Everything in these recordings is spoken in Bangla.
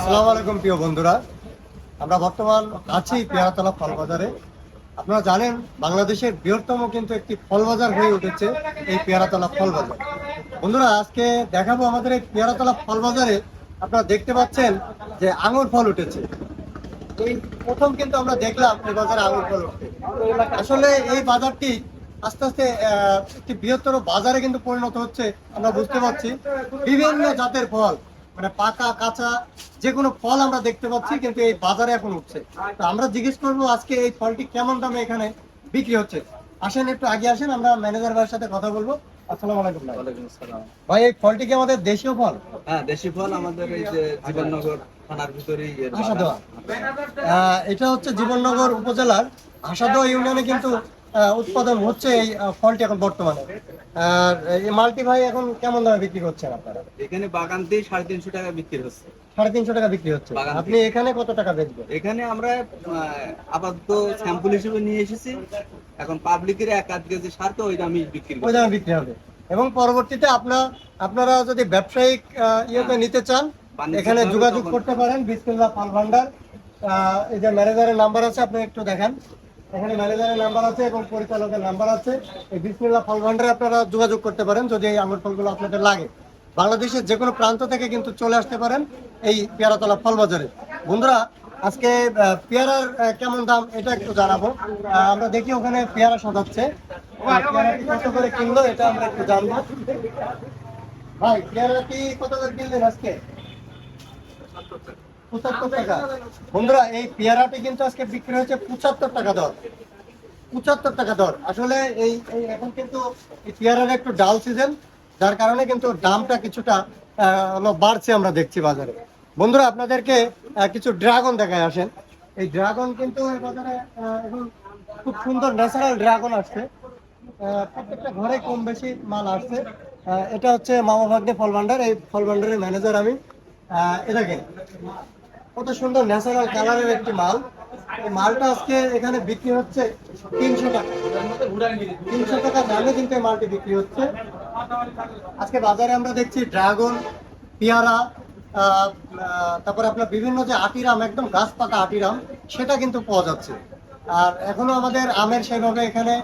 আলাইকুম প্রিয় বন্ধুরা। আমরা বর্তমান আছি পেয়ারাতলা ফল বাজারে আপনারা জানেন, বাংলাদেশের বৃহত্তম কিন্তু একটি ফল বাজার হয়ে উঠেছে এই পেয়ারাতলা ফল বাজার বন্ধুরা, আজকে দেখাবো আমাদের এই পেয়ারাতলা ফল বাজারে আপনারা দেখতে পাচ্ছেন যে আঙুর ফল উঠেছে। এই প্রথম কিন্তু আমরা দেখলাম এই বাজারে আঙুর ফল উঠতে আসলে এই বাজারটি আস্তে আস্তে একটি বৃহত্তর বাজারে কিন্তু পরিণত হচ্ছে, আমরা বুঝতে পারছি। বিভিন্ন জাতের ফল মানে পাকা কাঁচা যে কোনো ফল আমরা দেখতে পাচ্ছি কিন্তু এই বাজারে এখন উঠছে। তো আমরা জিজ্ঞেস করব আজকে এই ফলটি কেমন দামে এখানে বিক্রি হচ্ছে? আসেন একটু আগে আসেন আমরা ম্যানেজার ভাইয়ের সাথে কথা বলব। আসসালামু আলাইকুম ভাই। আসসালাম। ভাই এই ফলটি কি আমাদের দেশীয় ফল? হ্যাঁ দেশি ফল আমাদের এই যে জীবননগর থানার ভিতরেই এটা হচ্ছে জীবননগর উপজেলার আশাদোয়া ইউনিয়নে কিন্তু উৎপাদন হচ্ছে এই ফলটি এখন বর্তমানে। আর এই মালটি ভাই এখন কেমন দামে বিক্রি করছেন আপনারা? এখানে বাগানতেই সাড়ে তিনশো টাকা বিক্রি হচ্ছে। সাড়ে তিনশো টাকা বিক্রি হচ্ছে। আপনি এখানে কত টাকা বেচবেন? এখানে আমরা আপাতত স্যাম্পল হিসেবে নিয়ে এসেছি। এখন পাবলিকের এক আধ কেজি সার তো ওই দামই বিক্রি ওই দামে বিক্রি হবে। এবং পরবর্তীতে আপনার আপনারা যদি ব্যবসায়িক ইয়েতে নিতে চান এখানে যোগাযোগ করতে পারেন বিসমিল্লাহ পাল ভান্ডার। এই যে ম্যানেজারের নাম্বার আছে আপনি একটু দেখেন। এখানে ম্যানেজারের নাম্বার আছে এবং পরিচালকের নাম্বার আছে। এই বিসমিল্লাহ ফল ভান্ডারে আপনারা যোগাযোগ করতে পারেন যদি এই আঙুর ফলগুলো আপনাদের লাগে। বাংলাদেশের যে কোনো প্রান্ত থেকে কিন্তু চলে আসতে পারেন এই পেয়ারাতলা ফল বাজারে। বন্ধুরা, আজকে পেয়ারার কেমন দাম এটা একটু জানাব। আমরা দেখি ওখানে পেয়ারা সাজাচ্ছে। কত করে কিনলো এটা আমরা একটু জানব। ভাই পেয়ারাটি কত করে কিনলেন আজকে? পঁচাত্তর টাকা। বন্ধুরা এই পেয়ারাটি কিন্তু আজকে বিক্রি হয়েছে পঁচাত্তর টাকা দর। পঁচাত্তর টাকা দর। আসলে এই এখন কিন্তু এই পেয়ারার একটু ডাল সিজন যার কারণে কিন্তু দামটা কিছুটা বাড়ছে আমরা দেখছি বাজারে। বন্ধুরা আপনাদেরকে কিছু ড্রাগন দেখায় আসেন। এই ড্রাগন কিন্তু এই বাজারে এখন খুব সুন্দর ন্যাচারাল ড্রাগন আসছে। প্রত্যেকটা ঘরে কম বেশি মাল আসছে। এটা হচ্ছে মামা ভাগ্নে ফল ভান্ডার এই ফল ভান্ডারের ম্যানেজার আমি। এ দেখেন, কত সুন্দর ন্যাচারাল কালারের একটি মাল। মালটা আজকে এখানে বিক্রি হচ্ছে তিনশো টাকা। তিনশো টাকা দামে কিন্তু মালটি বিক্রি হচ্ছে। আজকে বাজারে আমরা দেখছি ড্রাগন, পেয়ারা তারপরে আপনার বিভিন্ন যে আটিরাম একদম গাছ পাকা আটিরাম সেটা কিন্তু পাওয়া যাচ্ছে। আর এখনও আমাদের আমের সেভাবে এখানে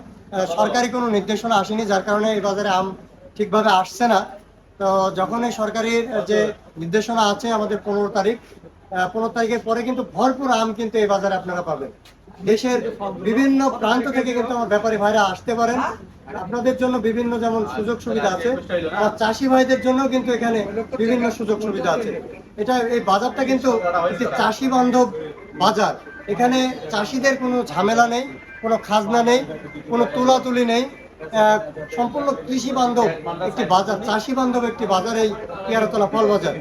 সরকারি কোনো নির্দেশনা আসেনি, যার কারণে এই বাজারে আম ঠিকভাবে আসছে না। তো যখন এই সরকারির যে নির্দেশনা আছে আমাদের পনেরো তারিখ পনেরো তারিখের পরে কিন্তু ভরপুর আম কিন্তু এই বাজারে আপনারা পাবেন। দেশের বিভিন্ন প্রান্ত থেকে কিন্তু আমার ব্যাপারী ভাইরা আসতে পারেন। আপনাদের জন্য বিভিন্ন যেমন সুযোগ সুবিধা আছে আর চাষি ভাইদের জন্য কিন্তু এখানে বিভিন্ন সুযোগ সুবিধা আছে। এটা এই বাজারটা কিন্তু একটি চাষি বান্ধব বাজার। এখানে চাষিদের কোনো ঝামেলা নেই, কোনো খাজনা নেই, কোনো তুলাতুলি নেই। সম্পূর্ণ কৃষি বান্ধব একটি বাজার চাষি বান্ধব একটি বাজার এই পেয়ারাতলা ফল বাজার।